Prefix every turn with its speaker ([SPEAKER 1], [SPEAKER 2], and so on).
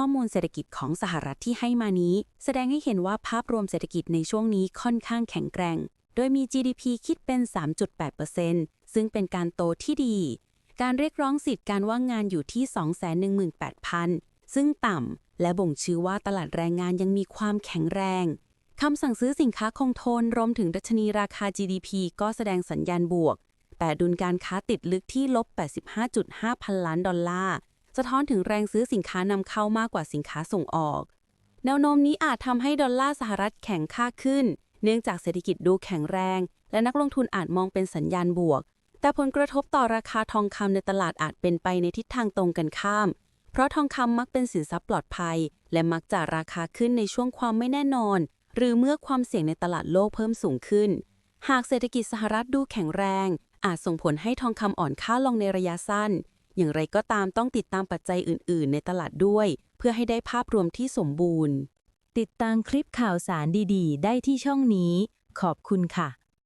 [SPEAKER 1] ข้อมูลเศรษฐกิจของสหรัฐที่ให้มานี้ แสดงให้เห็นว่าภาพรวมเศรษฐกิจในช่วงนี้ค่อนข้างแข็งแกร่ง โดยมี GDP คิดเป็น 3.8%ซึ่งเป็นการโตที่ดี การเรียกร้องสิทธิ์การว่างงานอยู่ที่ 218,000 ซึ่งต่ำและบ่งชี้ว่าตลาดแรงงานยังมีความแข็งแรงคำสั่งซื้อสินค้าคงทนรวมถึงดัชนีราคา GDP ก็แสดงสัญญาณบวก แต่ดุลการค้าติดลึกที่ลบ 85.5 พันล้านดอลลาร์ สะท้อนถึงแรงซื้อสินค้านำเข้ามากกว่าสินค้าส่งออก แนวโน้มนี้อาจทำให้ดอลลาร์สหรัฐแข็งค่าขึ้น เนื่องจากเศรษฐกิจดูแข็งแรง และนักลงทุนอาจมองเป็นสัญญาณบวก แต่ผลกระทบต่อราคาทองคำในตลาดอาจเป็นไปในทิศทางตรงกันข้าม เพราะทองคำมักเป็นสินทรัพย์ปลอดภัย และมักจะราคาขึ้นในช่วงความไม่แน่นอน หรือเมื่อความเสี่ยงในตลาดโลกเพิ่มสูงขึ้น หากเศรษฐกิจสหรัฐดูแข็งแรงอาจส่งผลให้ทองคำอ่อนค่าลงในระยะสั้น อย่างไรก็ตามต้องติดตามปัจจัยอื่น ๆ ในตลาดด้วย เพื่อให้ได้ภาพรวมที่สมบูรณ์
[SPEAKER 2] ติดตามคลิปข่าวสารดี ๆ ได้ที่ช่องนี้ ขอบคุณค่ะ